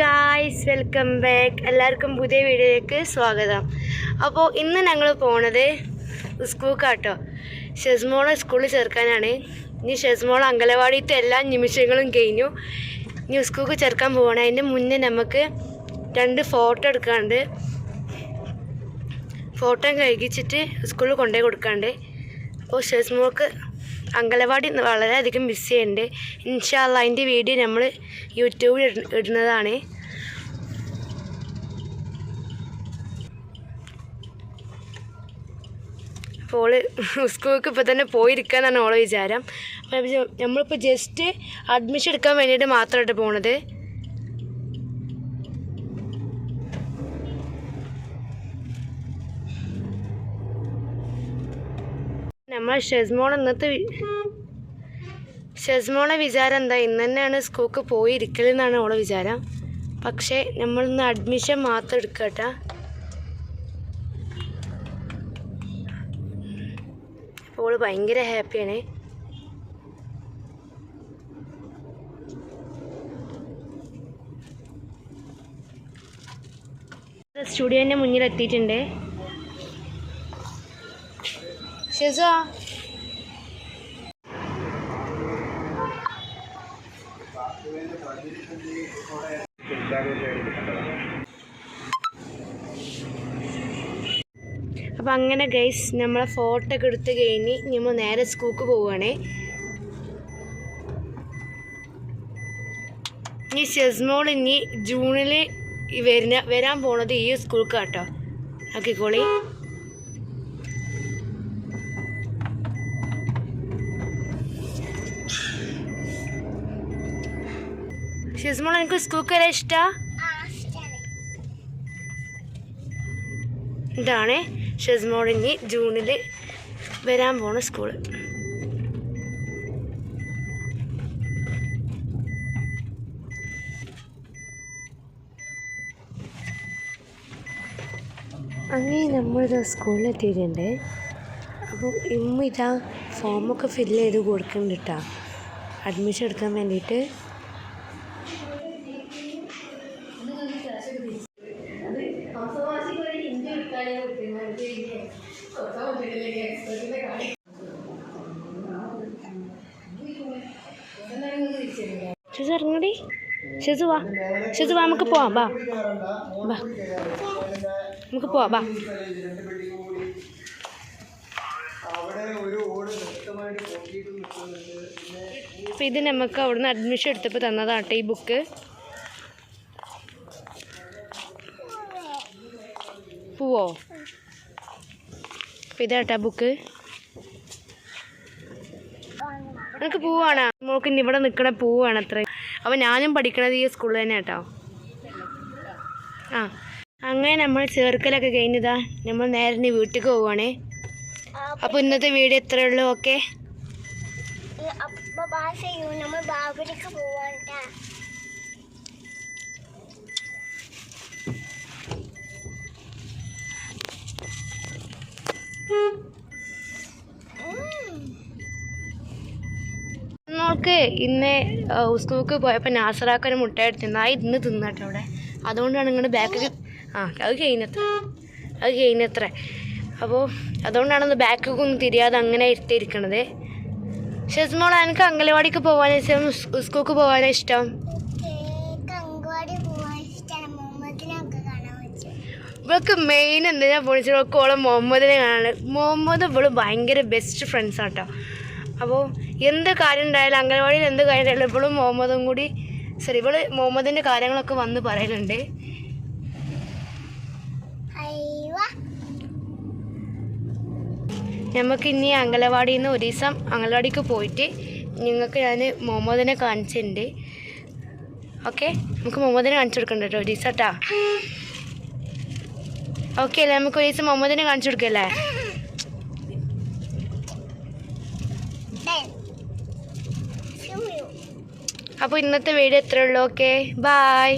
Guys welcome back എല്ലാവർക്കും പുതിയ വീഡിയോയിലേക്ക് സ്വാഗതം. അപ്പോൾ ഇന്ന് ഞങ്ങൾ പോണത് സ്കൂൾക്കാട്ടോ ഷെസ്മോളെ സ്കൂളിൽ ചേർക്കാനാണ്. ഇനി ഷെസ്മോൾ അങ്കലവാടിയിട്ട് എല്ലാ നിമിഷങ്ങളും കഴിഞ്ഞു. ഇനി സ്കൂൾക്ക് ചേർക്കാൻ പോകണം അതിന്റെ മുന്നേ നമുക്ക് രണ്ട് ഫോട്ടോ എടുക്കാണ്ട് ഫോട്ടോ കഴിച്ചിട്ട് സ്കൂളിൽ കൊണ്ടുപോയി കൊടുക്കാണ്ട് അപ്പോൾ ഷെസ്മോൾക്ക് അങ്കലവാടി വളരെയധികം മിസ് ചെയ്യുന്നുണ്ട് ഇൻഷാല്ല അതിന്റെ വീഡിയോ നമ്മൾ യൂട്യൂബിൽ ഇടുന്നതാണ്. അപ്പോൾ സ്കൂൾക്ക് ഇപ്പോൾ തന്നെ പോയിരിക്കാന്നാണ് ഓളെ വിചാരം. നമ്മളിപ്പോൾ ജസ്റ്റ് അഡ്മിഷൻ എടുക്കാൻ വേണ്ടിയിട്ട് മാത്രമായിട്ട് പോണത്. നമ്മൾ ഷെസ്മോൾ ഇന്നത്തെ ഷെസ്മോളെ വിചാരം എന്താ? ഇന്ന് തന്നെയാണ് സ്കൂൾക്ക് പോയി ഇരിക്കലെന്നാണ് ഓളെ വിചാരം. പക്ഷേ നമ്മളിന്ന് അഡ്മിഷൻ മാത്രം എടുക്കട്ടെ. അപ്പോൾ ഭയങ്കര ഹാപ്പിയാണ്. സ്റ്റുഡിയോന്റെ മുന്നിൽ എത്തിയിട്ടുണ്ട് ഷെസോ അപ്പം അങ്ങനെ ഗൈസ് നമ്മളെ ഫോട്ടോ ഒക്കെ എടുത്ത് കഴിഞ്ഞ് നമ്മൾ നേരെ സ്കൂക്ക് പോവുകയാണേ ഇനി ഷെസ്മോൾ ഇനി ജൂണിൽ വരുന്ന വരാൻ പോണത് ഈ സ്കൂൾക്ക് കേട്ടോ ആക്കിക്കോളി എനിക്ക് സ്കൂൾക്ക് വരാൻ ഇഷ്ടമാണ് ഇതാണ് ഷെസ്മോൾ ഇനി ജൂണിൽ വരാൻ പോണ സ്കൂൾ. അങ്ങനെ നമ്മളിത് സ്കൂളിലെത്തിയിട്ടുണ്ട്. അപ്പോൾ ഇമ്മ ഇതാ ഫോമൊക്കെ ഫില്ല് ചെയ്ത് കൊടുക്കുന്നുണ്ട് കേട്ടോ അഡ്മിഷൻ എടുക്കാൻ വേണ്ടിയിട്ട്. ഷിസു ഇറങ്ങടി ഷിസു വാ. ഷിസു വാ നമുക്ക് പോവാം. വാ വാ നമുക്ക് പോവാം. വാ അപ്പോൾ ഇത് നമുക്ക് അവിടുന്ന് അഡ്മിഷൻ എടുത്തപ്പോൾ തന്നതാട്ടെ ഈ ബുക്ക് പോവോ? ഇതാട്ടാ ബുക്ക്. നിനക്ക് പൂവാണ്? മോൾക്ക് ഇവിടെ നിൽക്കണ പൂവാണ് അത്ര അപ്പോൾ ഞാനും പഠിക്കണത് ഈ സ്കൂളിൽ തന്നെ കേട്ടോ ആ അങ്ങനെ നമ്മൾ ചേർക്കലൊക്കെ കഴിഞ്ഞതാ. നമ്മൾ നേരെ ഇനി വീട്ടിലേക്ക് പോവുകയാണേ അപ്പോൾ ഇന്നത്തെ വീഡിയോ ഇത്രയേ ഉള്ളൂ ഓക്കെ? അപ്പൊ നമ്മൾ പോവാണ്ടാ മോൾക്ക് ഇന്ന് സ്കൂൾക്ക് പോയപ്പോൾ നാസറാക്കൊരു മുട്ട എടുത്തിരുന്നു ആ ഇന്ന് തിന്നട്ടെ അവിടെ. അതുകൊണ്ടാണ് നിങ്ങളുടെ ബാക്ക് ആ അത് കഴിഞ്ഞത്ര. അത് കഴിഞ്ഞത്ര. അപ്പോൾ അതുകൊണ്ടാണ് ഒന്ന് ബാക്കൊക്കെ ഒന്നും തിരിയാതെ അങ്ങനെ ഇരുത്തിയിരിക്കണത്. ഷെസ്മോൾ എനിക്ക് അംഗനവാടിക്ക് പോകാനും ഇഷ്ടം? സ്കൂൾക്ക് പോകാനാണ് ഇഷ്ടം? ഇവൾക്ക് മെയിൻ എന്താ പോണിച്ചാൽ ഇവൾക്ക് ഓളെ മുഹമ്മദിനെ കാണാൻ. മുഹമ്മദ് ഇവൾ ഭയങ്കര ബെസ്റ്റ് ഫ്രണ്ട്സാണ് ആട്ടോ അപ്പോൾ എന്ത് കാര്യം ഉണ്ടായാലും അംഗനവാടിയിൽ എന്ത് കാര്യം ഉണ്ടായാലും ഇവളും മുഹമ്മദും കൂടി സോറി ഇവൾ മുഹമ്മദിന്റെ കാര്യങ്ങളൊക്കെ വന്ന് പറയലുണ്ട്. നമുക്ക് ഇനി അംഗനവാടിയിൽ നിന്ന് ഒരു ദിവസം അംഗനവാടിക്ക് പോയിട്ട് നിങ്ങൾക്ക് ഞാൻ മുഹമ്മദിനെ കാണിച്ചിട്ടുണ്ട്. ഓക്കെ? നമുക്ക് മുഹമ്മദിനെ കാണിച്ചു കൊടുക്കണ്ട കേട്ടോ ഒരു ദിവസം കേട്ടോ ഓക്കെ അല്ലേ? നമുക്ക് ഒരു ദിവസം മുഹമ്മദിനെ കാണിച്ചു കൊടുക്കല്ലേ? അപ്പോൾ ഇന്നത്തെ വീഡിയോ എത്ര ഉള്ളൂ ഓക്കെ ബായ്